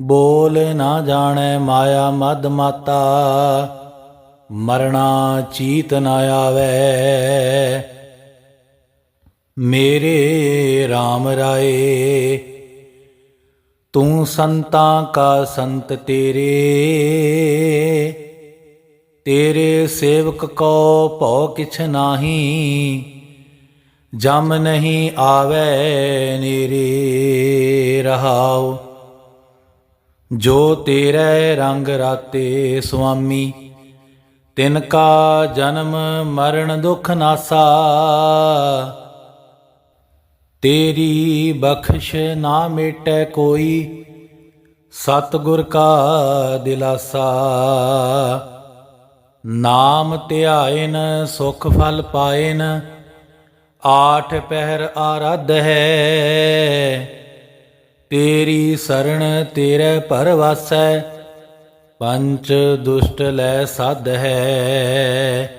ਬੋਲ ਨਾ ਜਾਣੈ ਮਾਇਆ ਮਦ ਮਾਤਾ, ਮਰਣਾ ਚੀਤ ਨਾ ਆਵੈ। ਮੇਰੇ RAM ਰਾਏ, ਤੂੰ ਸੰਤਾਂ ਕਾ ਸੰਤ ਤੇਰੇ। ਤੇਰੇ ਸੇਵਕ ਕੋ ਭਉ ਕਿਛ ਨਾਹੀ, ਜਮ ਨਹੀਂ ਆਵੈ ਨੀਰੇ ਰਹਾਓ ਜੋ ਤੇਰੇ ਰੰਗ ਰਾਤੇ ਸੁਆਮੀ, ਤਿਨ ਕਾ ਜਨਮ ਮਰਨ ਦੁਖ ਨਾਸਾ। ਤੇਰੀ ਬਖਸ਼ ਨਾ ਮੇਟੈ ਕੋਈ, ਸਤਿਗੁਰ ਕਾ ਦਿਲਾਸਾ। ਨਾਮ ਧਿਆਇਨ, ਸੁਖ ਫਲ ਪਾਇਨ, ਆਠ ਪਹਿਰ ਆਰਾਧ। ਹੈ ਤੇਰੀ ਸਰਣ ਤੇਰੇ ਪਰਵਾਸੈ ਪੰਚ ਦੁਸ਼ਟ ਲੈ ਸਾਧ ਹੈ।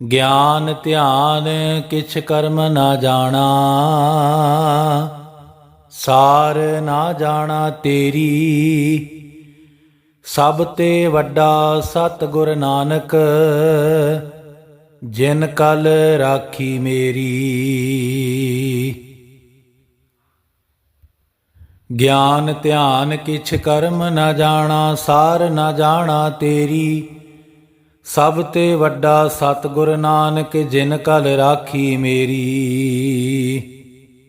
ਗਿਆਨ ਧਿਆਨ ਕਿਛ ਕਰਮ ਨਾ ਜਾਣਾ, ਸਾਰ ਨਾ ਜਾਣਾ ਤੇਰੀ। ਸਭ ਤੇ ਵੱਡਾ ਸਤਿਗੁਰ ਨਾਨਕ, ਜਿਨ ਕਲ ਰਾਖੀ ਮੇਰੀ। ਗਿਆਨ ਧਿਆਨ ਕਿਛ ਕਰਮ ਨਾ ਜਾਣਾ, ਸਾਰ ਨਾ ਜਾਣਾ ਤੇਰੀ। ਸਭ ਤੇ ਵੱਡਾ ਸਤਿਗੁਰ ਨਾਨਕ, ਜਿਨ ਕਲ ਰਾਖੀ ਮੇਰੀ।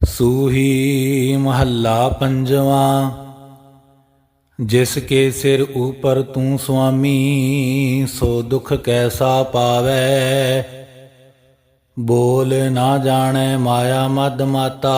ਸੂਹੀ ਮਹੱਲਾ ਪੰਜਵਾਂ, ਜਿਸ ਕੇ ਸਿਰ ਉਪਰ ਤੂੰ ਸੁਆਮੀ, ਸੋ ਦੁਖ ਕੈਸਾ ਪਾਵੈ। ਬੋਲ ਨਾ ਜਾਣੈ ਮਾਇਆ ਮਦ ਮਾਤਾ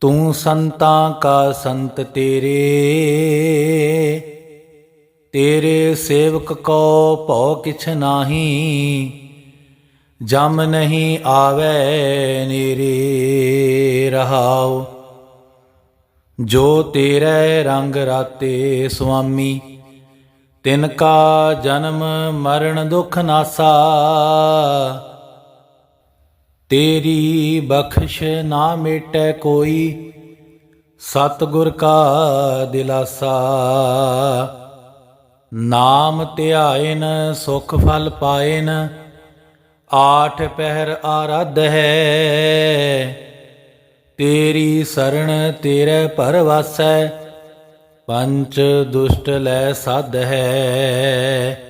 ਤੂੰ ਸੰਤਾਂ ਕਾ ਸੰਤ ਤੇਰੇ ਤੇਰੇ ਸੇਵਕ ਕੋ ਭਉ ਕਿਛ ਨਾਹੀ, ਜਮ ਨਹੀਂ ਆਵੈ ਨੀਰੇ ਰਹਾਉ। ਜੋ ਤੇਰੇ ਰੰਗ ਰਾਤੇ ਸੁਆਮੀ, ਤਿਨ ਕਾ ਜਨਮ ਮਰਨ ਦੁਖ ਨਾਸਾ ਤੇਰੀ ਬਖਸ਼ ਨਾ ਮੇਟੈ ਕੋਈ, ਸਤਿਗੁਰ ਕਾ ਦਿਲਾਸਾ। ਨਾਮ ਧਿਆਇਨ, ਸੁਖ ਫਲ ਪਾਇਨ, ਆਠ ਪਹਿਰ ਆਰਾਧ ਹੈ। ਤੇਰੀ ਸਰਣ ਤੇਰੇ ਪਰਵਾਸੈ, ਪੰਚ ਦੁਸ਼ਟ ਲੈ ਸਾਧ ਹੈ।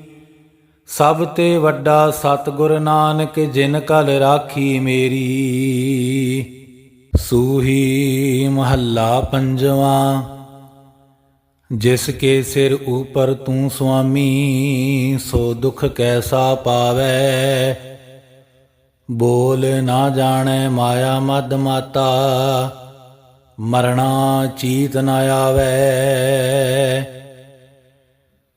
ਸਭ ਤੇ ਵੱਡਾ ਸਤਿਗੁਰ ਨਾਨਕ, ਜਿਨ ਕਲ ਰਾਖੀ ਮੇਰੀ। ਸੂਹੀ ਮਹੱਲਾ ਪੰਜਵਾਂ, ਜਿਸ ਕੇ ਸਿਰ ਉਪਰ ਤੂੰ ਸੁਆਮੀ, ਸੋ ਦੁਖ ਕੈਸਾ ਪਾਵੈ। ਬੋਲ ਨਾ ਜਾਣੈ ਮਾਇਆ ਮਦ ਮਾਤਾ, ਮਰਣਾ ਚੀਤ ਨਾ ਆਵੈ।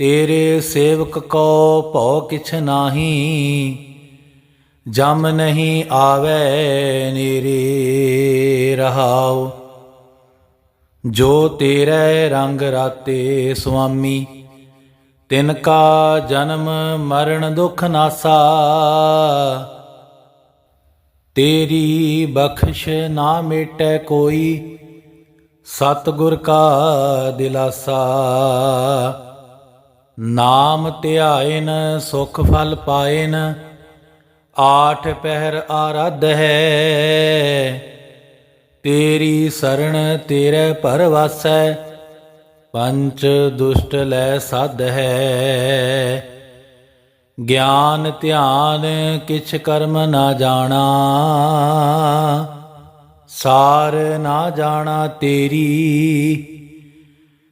ਤੇਰੇ ਸੇਵਕ ਕੋ ਭਉ ਕਿਛ ਨਾਹੀ, ਜਮ ਨਹੀਂ ਆਵੇ ਨੇਰੇ ਰਹਾਉ। ਜੋ ਤੇਰੇ ਰੰਗ ਰਾਤੇ ਸੁਆਮੀ, ਤਿਨ ਕਾ ਜਨਮ ਮਰਨ ਦੁਖ ਨਾਸਾ। ਤੇਰੀ ਬਖਸ਼ ਨਾ ਮੇਟੈ ਕੋਈ, ਸਤਿਗੁਰ ਕਾ ਦਿਲਾਸਾ। ਨਾਮ ਧਿਆਇਨ, ਸੁਖ ਫਲ ਪਾਇਨ, ਆਠ ਪਹਿਰ ਆਰਾਧ ਹੈ। ਤੇਰੀ ਸਰਣ ਤੇਰੇ ਪਰਵਾਸੈ ਪੰਚ ਦੁਸ਼ਟ ਲੈ ਸਾਧ ਹੈ। ਗਿਆਨ ਧਿਆਨ, ਕਿਛ ਕਰਮ ਨਾ ਜਾਣਾ, ਸਾਰ ਨਾ ਜਾਣਾ ਤੇਰੀ।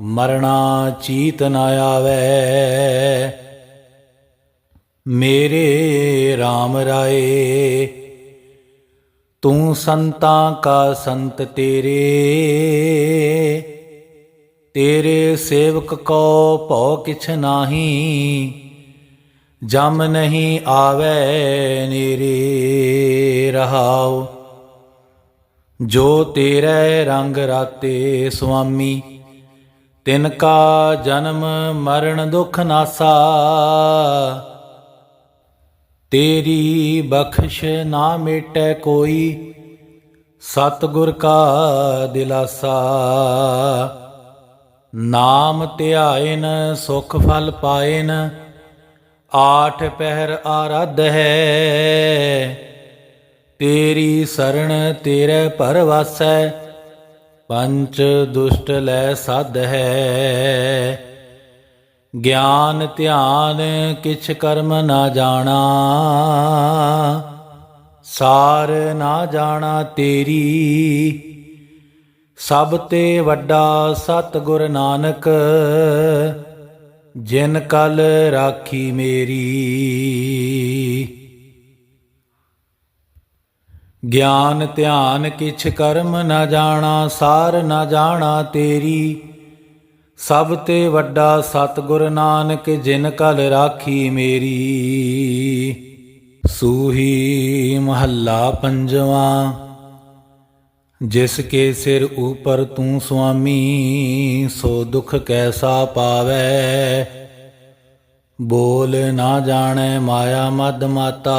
ਮਰਣਾ ਚੀਤ ਨ ਆਵੇ। ਮੇਰੇ RAM ਰਾਏ, ਤੂੰ ਸੰਤਾਂ ਕਾ ਸੰਤ ਤੇਰੇ। ਤੇਰੇ ਸੇਵਕ ਕੋ ਭਉ ਕਿਛ ਨਾਹੀ, ਜਮ ਨਹੀਂ ਆਵੇ ਨੇਰੇ ਰਹਾਉ। ਜੋ ਤੇਰੇ ਰੰਗ ਰਾਤੇ ਸੁਆਮੀ ਤਿਨ ਕਾ ਜਨਮ ਮਰਨ ਦੁਖ ਨਾਸਾ, ਤੇਰੀ ਬਖਸ਼ ਨਾ ਮੇਟੈ ਕੋਈ ਸਤਿਗੁਰ ਕਾ ਦਿਲਾਸਾ। ਨਾਮ ਧਿਆਇਨ, ਸੁਖ ਫਲ ਪਾਇਨ, ਆਠ ਪਹਿਰ ਆਰਾਧ ਹੈ। ਤੇਰੀ ਸਰਣ ਤੇਰੇ ਪਰਵਾਸੈ ਪੰਚ ਦੁਸ਼ਟ ਲੈ ਸਾਧ ਹੈ। ਗਿਆਨ ਧਿਆਨ ਕਿਛ ਕਰਮ ਨਾ ਜਾਣਾ। ਸਾਰ ਨਾ ਜਾਣਾ ਤੇਰੀ। ਸਭ ਤੇ ਵੱਡਾ ਸਤਿਗੁਰ ਨਾਨਕ, ਜਿਨ ਕਲ ਰਾਖੀ ਮੇਰੀ। ਗਿਆਨ ਧਿਆਨ ਕਿਛ ਕਰਮ ਨਾ ਜਾਣਾ, ਸਾਰ ਨਾ ਜਾਣਾ ਤੇਰੀ। ਸਭ ਤੇ ਵੱਡਾ ਸਤਿਗੁਰ ਨਾਨਕ, ਜਿਨ ਕਲ ਰਾਖੀ ਮੇਰੀ। ਸੂਹੀ ਮਹੱਲਾ ਪੰਜਵਾਂ, ਜਿਸ ਕੇ ਸਿਰ ਉਪਰ ਤੂੰ ਸੁਆਮੀ, ਸੋ ਦੁਖ ਕੈਸਾ ਪਾਵੈ। ਬੋਲ ਨਾ ਜਾਣੈ ਮਾਇਆ ਮਦ ਮਾਤਾ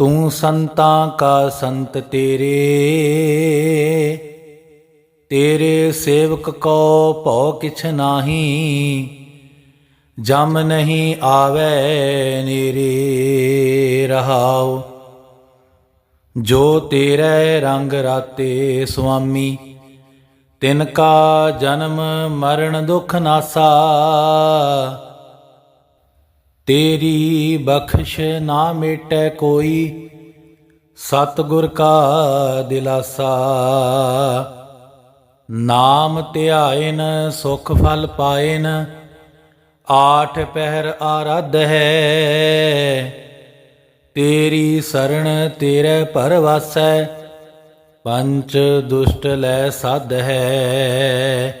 ਤੂੰ ਸੰਤਾਂ ਕਾ ਸੰਤ ਤੇਰੇ ਤੇਰੇ ਸੇਵਕ ਕੋ ਭਉ ਕਿਛ ਨਾਹੀ, ਜਮ ਨਹੀਂ ਆਵੇ ਨੇਰੇ ਰਹਾਉ। ਜੋ ਤੇਰੇ ਰੰਗ ਰਾਤੇ ਸੁਆਮੀ, ਤਿਨ ਕਾ ਜਨਮ ਮਰਨ ਦੁਖ ਨਾਸਾ ਤੇਰੀ ਬਖਸ਼ ਨਾ ਮੇਟੈ ਕੋਈ, ਸਤਿਗੁਰ ਕਾ ਦਿਲਾਸਾ। ਨਾਮ ਧਿਆਇਨ, ਸੁਖ ਫਲ ਪਾਇਨ, ਆਠ ਪਹਿਰ ਆਰਾਧ ਹੈ। ਤੇਰੀ ਸਰਣ ਤੇਰੇ ਪਰਵਾਸੈ, ਪੰਚ ਦੁਸ਼ਟ ਲੈ ਸਦ ਹੈ।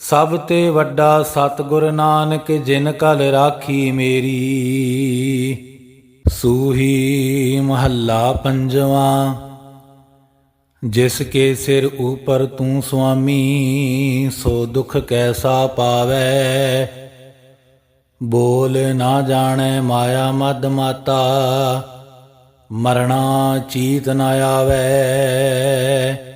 ਸਭ ਤੇ ਵੱਡਾ ਸਤਿਗੁਰ ਨਾਨਕ ਜਿਨ ਕਲ ਰਾਖੀ ਮੇਰੀ। ਸੂਹੀ ਮਹੱਲਾ ਪੰਜਵਾਂ, ਜਿਸ ਕੇ ਸਿਰ ਉਪਰ ਤੂੰ ਸੁਆਮੀ, ਸੋ ਦੁਖ ਕੈਸਾ ਪਾਵੈ। ਬੋਲ ਨਾ ਜਾਣੈ ਮਾਇਆ ਮਦ ਮਾਤਾ, ਮਰਣਾ ਚੀਤ ਨਾ ਆਵੈ।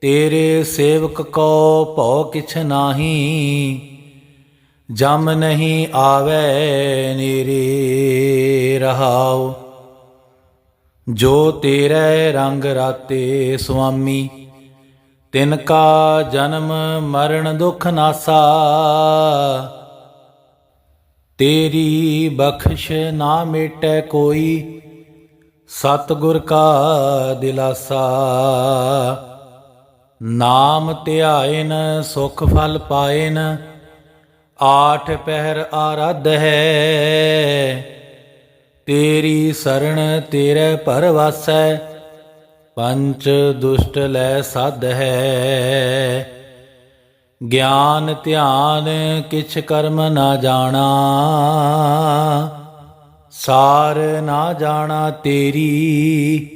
ਤੇਰੇ ਸੇਵਕ ਕੋ ਭਉ ਕਿਛ ਨਾਹੀ, ਜਮ ਨਹੀਂ ਆਵੇ ਨੀਰੇ ਰਹਾਉ। ਜੋ ਤੇਰੇ ਰੰਗ ਰਾਤੇ ਸੁਆਮੀ, ਤਿਨ ਕਾ ਜਨਮ ਮਰਨ ਦੁਖ ਨਾਸਾ। ਤੇਰੀ ਬਖਸ਼ ਨਾ ਮੇਟੈ ਕੋਈ, ਸਤਿਗੁਰ ਕਾ ਦਿਲਾਸਾ। ਨਾਮ ਧਿਆਇਨ, ਸੁਖ ਫਲ ਪਾਇਨ, ਆਠ ਪਹਿਰ ਆਰਾਧ ਹੈ। ਤੇਰੀ ਸਰਣ ਤੇਰੇ ਪਰਵਾਸੈ, ਪੰਚ ਦੁਸ਼ਟ ਲੈ ਸਦ ਹੈ। ਗਿਆਨ ਧਿਆਨ, ਕਿਛ ਕਰਮ ਨਾ ਜਾਣਾ, ਸਾਰ ਨਾ ਜਾਣਾ ਤੇਰੀ।